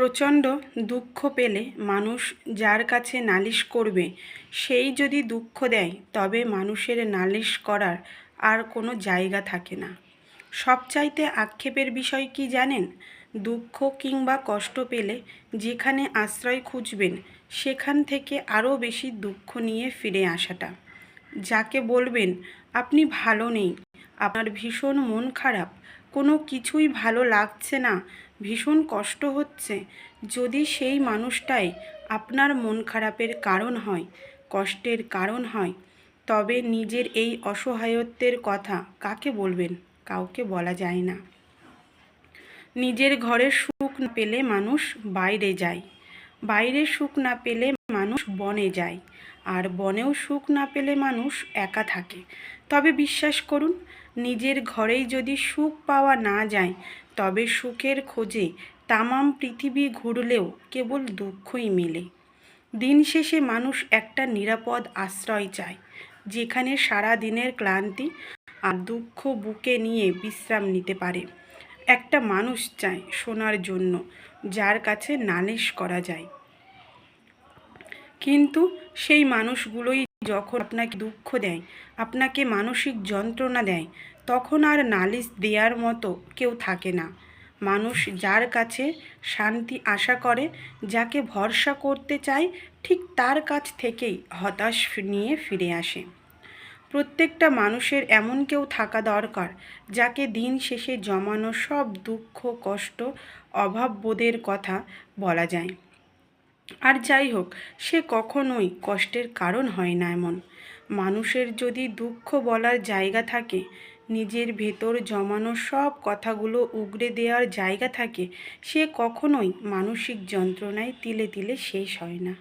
প্রচণ্ড দুঃখ পেলে মানুষ যার কাছে নালিশ করবে, সেই যদি দুঃখ দেয়, তবে মানুষের নালিশ করার আর কোনো জায়গা থাকে না। সবচাইতে আক্ষেপের বিষয় কি জানেন? দুঃখ কিংবা কষ্ট পেলে যেখানে আশ্রয় খুঁজবেন, সেখান থেকে আরও বেশি দুঃখ নিয়ে ফিরে আসাটা। যাকে বলবেন, আপনি ভালো নেই। আপনার ভীষণ মন খারাপ। কোনো কিছুই ভালো লাগছে না। ভীষণ কষ্ট হচ্ছে। যদি সেই মানুষটাই আপনার মন খারাপের কারণ হয়, কষ্টের কারণ হয়, তবে নিজের এই অসহায়ত্বের কথা কাকে বলবেন? কাউকে বলা যায় না। নিজের ঘরে সুখ না পেলে মানুষ বাইরে যায়। বাইরে সুখ না পেলে মানুষ বনে যায় আর বনেও সুখ না পেলে মানুষ একা থাকে। তবে বিশ্বাস করুন, নিজের ঘরেই যদি সুখ পাওয়া না যায়, তবে সুখের খোঁজে তামাম পৃথিবী ঘুরলেও কেবল দুঃখই মেলে। দিন শেষে মানুষ একটা নিরাপদ আশ্রয় চায়, যেখানে সারা দিনের ক্লান্তি আর দুঃখ বুকে নিয়ে বিশ্রাম নিতে পারে। একটা মানুষ চায় শোনার জন্য, যার কাছে নালিশ করা যায়। কিন্তু সেই মানুষগুলোই যখন আপনাকে দুঃখ দেয়, আপনাকে মানসিক যন্ত্রণা দেয়, তখন আর নালিশ দেওয়ার মতো কেউ থাকে না। মানুষ যার কাছে শান্তি আশা করে, যাকে ভরসা করতে চায়, ঠিক তার কাছ থেকেই হতাশ নিয়ে ফিরে আসে। প্রত্যেকটা মানুষের এমন কেউ থাকা দরকার, যাকে দিন শেষে জমানো সব দুঃখ, কষ্ট, অভাববোধের কথা বলা যায়। আর যাই হোক, সে কখনোই কষ্টের কারণ হয় না এমন। মানুষের যদি দুঃখ বলার জায়গা থাকে, নিজের ভেতর জমানো সব কথাগুলো উগড়ে দেওয়ার জায়গা থাকে, সে কখনোই মানসিক যন্ত্রণায় তিলে তিলে শেষ হয় না।